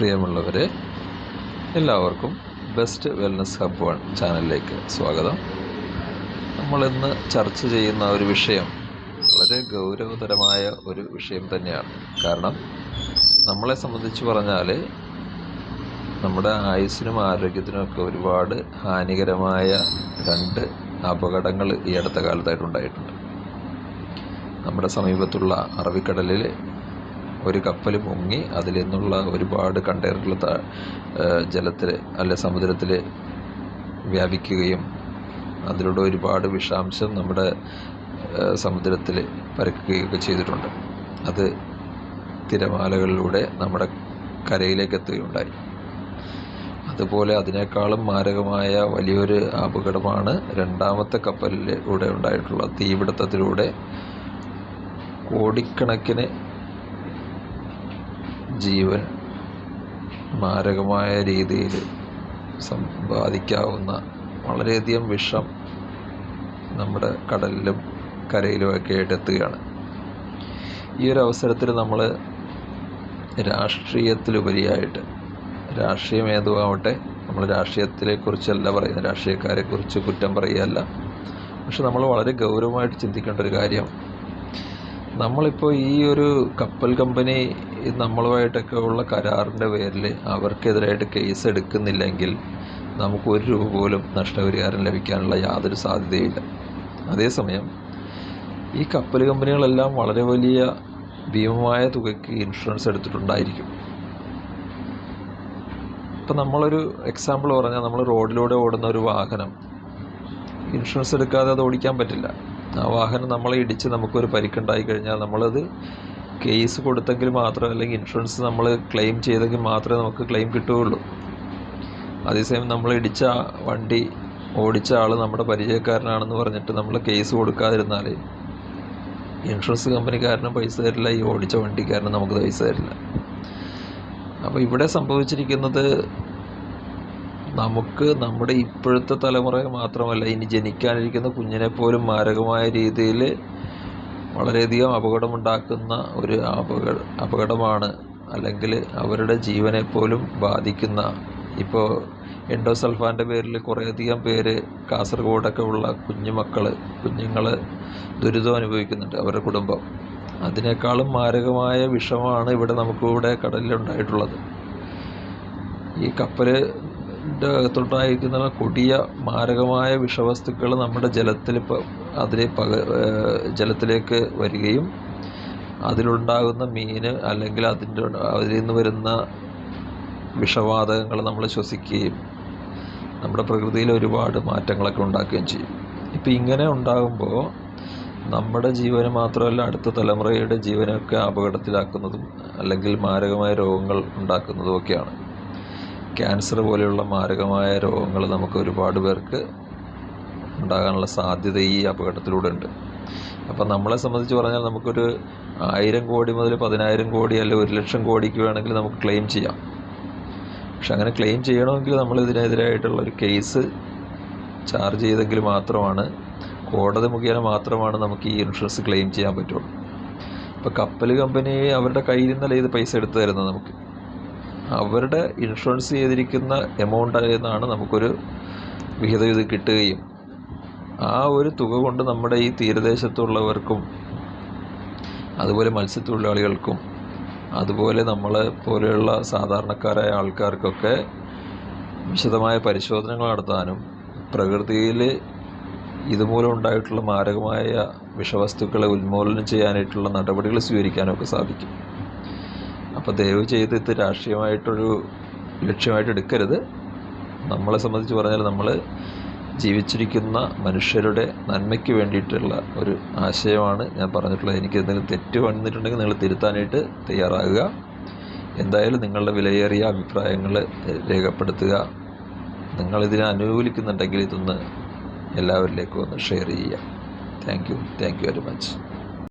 പ്രിയമുള്ളവരെ എല്ലാവർക്കും best wellness hub one ചാനലിലേക്ക് സ്വാഗതം. നമ്മളിന്ന് ചർച്ച ചെയ്യുന്ന ഒരു വിഷയം വളരെ ഗൗരവതരമായ ഒരു വിഷയം തന്നെയാണ്. കാരണം നമ്മളെ സംബന്ധിച്ച് പറഞ്ഞാൽ നമ്മുടെ ആയുസ്സിനും ആരോഗ്യത്തിനും ഒക്കെ ഒരുപാട് ഹാനികരമായ രണ്ട് അപകടങ്ങൾ ഈ അടുത്ത കാലത്തായിട്ട് ഉണ്ടായിട്ടുണ്ട്. നമ്മുടെ സമീപത്തുള്ള അറബിക്കടലിൽ ഒരു കപ്പൽ മുങ്ങി അതിൽ നിന്നുള്ള ഒരുപാട് കണ്ടെയ്നറുകൾ ജലത്തിൽ അല്ലെ സമുദ്രത്തിൽ വ്യാപിക്കുകയും അതിലൂടെ ഒരുപാട് വിഷാംശം നമ്മുടെ സമുദ്രത്തിൽ പരക്കുകയൊക്കെ ചെയ്തിട്ടുണ്ട്. അത് തിരമാലകളിലൂടെ നമ്മുടെ കരയിലേക്ക് എത്തുകയുണ്ടായി. അതുപോലെ അതിനേക്കാളും മാരകമായ വലിയൊരു അപകടമാണ് രണ്ടാമത്തെ കപ്പലിലൂടെ ഉണ്ടായിട്ടുള്ള തീപിടുത്തത്തിലൂടെ കോടിക്കണക്കിന് ജീവൻ മാരകമായ രീതിയിൽ സമ്പാദിക്കാവുന്ന വളരെയധികം വിഷം നമ്മുടെ കടലിലും കരയിലുമൊക്കെ ആയിട്ട് എത്തുകയാണ് ഈ ഒരു അവസരത്തിൽ നമ്മൾ രാഷ്ട്രീയത്തിലുപരിയായിട്ട് രാഷ്ട്രീയം ഏതുമാവട്ടെ നമ്മൾ രാഷ്ട്രീയത്തിനെക്കുറിച്ചല്ല പറയുന്നത് രാഷ്ട്രീയക്കാരെക്കുറിച്ച് കുറ്റം പറയുകയല്ല. പക്ഷെ നമ്മൾ വളരെ ഗൗരവമായിട്ട് ചിന്തിക്കേണ്ട ഒരു കാര്യം നമ്മളിപ്പോൾ ഈ ഒരു കപ്പൽ കമ്പനി നമ്മളുമായിട്ടൊക്കെ ഉള്ള കരാറിന്റെ പേരിൽ അവർക്കെതിരായിട്ട് കേസ് എടുക്കുന്നില്ലെങ്കിൽ നമുക്ക് ഒരു രൂപ പോലും നഷ്ടപരിഹാരം ലഭിക്കാനുള്ള യാതൊരു സാധ്യതയില്ല. അതേസമയം ഈ കപ്പൽ കമ്പനികളെല്ലാം വളരെ വലിയ ഭീമമായ തുകയ്ക്ക് ഇൻഷുറൻസ് എടുത്തിട്ടുണ്ടായിരിക്കും. ഇപ്പം നമ്മളൊരു എക്സാമ്പിൾ പറഞ്ഞാൽ നമ്മൾ റോഡിലൂടെ ഓടുന്ന ഒരു വാഹനം ഇൻഷുറൻസ് എടുക്കാതെ അത് ഓടിക്കാൻ പറ്റില്ല. ആ വാഹനം നമ്മളെ ഇടിച്ച് നമുക്കൊരു പരിക്കുണ്ടായി കഴിഞ്ഞാൽ നമ്മളത് കേസ് കൊടുത്തെങ്കിൽ മാത്രം അല്ലെങ്കിൽ ഇൻഷുറൻസ് നമ്മൾ ക്ലെയിം ചെയ്തെങ്കിൽ മാത്രമേ നമുക്ക് ക്ലെയിം കിട്ടുകയുള്ളൂ. അതേസമയം നമ്മൾ ഇടിച്ച വണ്ടി ഓടിച്ച ആൾ നമ്മുടെ പരിചയക്കാരനാണെന്ന് പറഞ്ഞിട്ട് നമ്മൾ കേസ് കൊടുക്കാതിരുന്നാൽ ഇൻഷുറൻസ് കമ്പനിക്കാരനും പൈസ തരില്ല ഈ ഓടിച്ച വണ്ടിക്കാരനും നമുക്ക് പൈസ തരില്ല. അപ്പോൾ ഇവിടെ സംഭവിച്ചിരിക്കുന്നത് നമുക്ക് നമ്മുടെ ഇപ്പോഴത്തെ തലമുറയെ മാത്രമല്ല ഇനി ജനിക്കാനിരിക്കുന്ന കുഞ്ഞിനെ പോലും മാരകമായ രീതിയിൽ വളരെയധികം അപകടമുണ്ടാക്കുന്ന ഒരു അപകട അപകടമാണ്. അല്ലെങ്കിൽ അവരുടെ ജീവനെ പോലും ബാധിക്കുന്ന ഇപ്പോൾ എൻഡോസൾഫാന്റെ പേരിൽ കുറേയധികം പേര് കാസർഗോഡൊക്കെ ഉള്ള കുഞ്ഞുമക്കൾ കുഞ്ഞുങ്ങൾ ദുരിതം അനുഭവിക്കുന്നുണ്ട് അവരുടെ കുടുംബം. അതിനേക്കാളും മാരകമായ വിഷമാണ് ഇവിടെ നമുക്കിവിടെ കടലിലുണ്ടായിട്ടുള്ളത്. ഈ കപ്പൽ അകത്തുണ്ടായിരിക്കുന്ന കൊടിയ മാരകമായ വിഷവസ്തുക്കൾ നമ്മുടെ ജലത്തിൽ അതിലെ പക ജലത്തിലേക്ക് വരികയും അതിലുണ്ടാകുന്ന മീൻ അല്ലെങ്കിൽ അതിന്റെ അതിൽ നിന്ന് വരുന്ന വിഷവാതകങ്ങൾ നമ്മൾ ശ്വസിക്കുകയും നമ്മുടെ പ്രകൃതിയിൽ ഒരുപാട് മാറ്റങ്ങളൊക്കെ ഉണ്ടാക്കുകയും ചെയ്യും. ഇപ്പം ഇങ്ങനെ ഉണ്ടാകുമ്പോൾ നമ്മുടെ ജീവന് മാത്രമല്ല അടുത്ത തലമുറയുടെ ജീവനൊക്കെ അപകടത്തിലാക്കുന്നതും അല്ലെങ്കിൽ മാരകമായ രോഗങ്ങൾ ഉണ്ടാക്കുന്നതും ഒക്കെയാണ്. ക്യാൻസർ പോലെയുള്ള മാരകമായ രോഗങ്ങൾ നമുക്ക് ഒരുപാട് പേർക്ക് ഉണ്ടാകാനുള്ള സാധ്യത ഈ അപകടത്തിലൂടെ ഉണ്ട് അപ്പം നമ്മളെ സംബന്ധിച്ച് പറഞ്ഞാൽ നമുക്കൊരു ആയിരം കോടി മുതൽ പതിനായിരം കോടി അല്ലെങ്കിൽ ഒരു ലക്ഷം കോടിക്ക് വേണമെങ്കിൽ നമുക്ക് ക്ലെയിം ചെയ്യാം. പക്ഷെ അങ്ങനെ ക്ലെയിം ചെയ്യണമെങ്കിൽ നമ്മൾ ഇതിനെതിരായിട്ടുള്ള ഒരു കേസ് ചാർജ് ചെയ്തെങ്കിൽ മാത്രമാണ് കോടതി മുഖേന മാത്രമാണ് നമുക്ക് ഈ ഇൻഷുറൻസ് ക്ലെയിം ചെയ്യാൻ പറ്റുള്ളൂ. ഇപ്പോൾ കപ്പൽ കമ്പനി അവരുടെ കയ്യിൽ നിന്നല്ല ഇത് പൈസ എടുത്തു തരുന്നത് നമുക്ക്? അവരുടെ ഇൻഷുറൻസ് ചെയ്തിരിക്കുന്ന എമൗണ്ടിൽ നിന്നാണ് നമുക്കൊരു വിഹിതം ഇത് കിട്ടുകയും ആ ഒരു തുക കൊണ്ട് നമ്മുടെ ഈ തീരദേശത്തുള്ളവർക്കും അതുപോലെ മത്സ്യത്തൊഴിലാളികൾക്കും അതുപോലെ നമ്മളെ പോലെയുള്ള സാധാരണക്കാരായ ആൾക്കാർക്കൊക്കെ വിശദമായ പരിശോധനകൾ നടത്താനും പ്രകൃതിയിൽ ഇതുമൂലം ഉണ്ടായിട്ടുള്ള മാരകമായ വിഷവസ്തുക്കളെ ഉന്മൂലനം ചെയ്യാനായിട്ടുള്ള നടപടികൾ സ്വീകരിക്കാനൊക്കെ സാധിക്കും. അപ്പോൾ ദയവ് ചെയ്ത് ഇത് രാഷ്ട്രീയമായിട്ടൊരു ലക്ഷ്യമായിട്ട് എടുക്കരുത്. നമ്മളെ സംബന്ധിച്ച് പറഞ്ഞാൽ നമ്മൾ ജീവിച്ചിരിക്കുന്ന മനുഷ്യരുടെ നന്മയ്ക്ക് വേണ്ടിയിട്ടുള്ള ഒരു ആശയമാണ് ഞാൻ പറഞ്ഞിട്ടുള്ളത്. എനിക്ക് എന്തെങ്കിലും തെറ്റ് വന്നിട്ടുണ്ടെങ്കിൽ നിങ്ങൾ തിരുത്താനായിട്ട് തയ്യാറാകുക. എന്തായാലും നിങ്ങളുടെ വിലയേറിയ അഭിപ്രായങ്ങൾ രേഖപ്പെടുത്തുക. നിങ്ങളിതിനെ അനുകൂലിക്കുന്നുണ്ടെങ്കിൽ ഇതൊന്ന് എല്ലാവരിലേക്കും ഒന്ന് ഷെയർ ചെയ്യുക. Thank you. Thank you very much.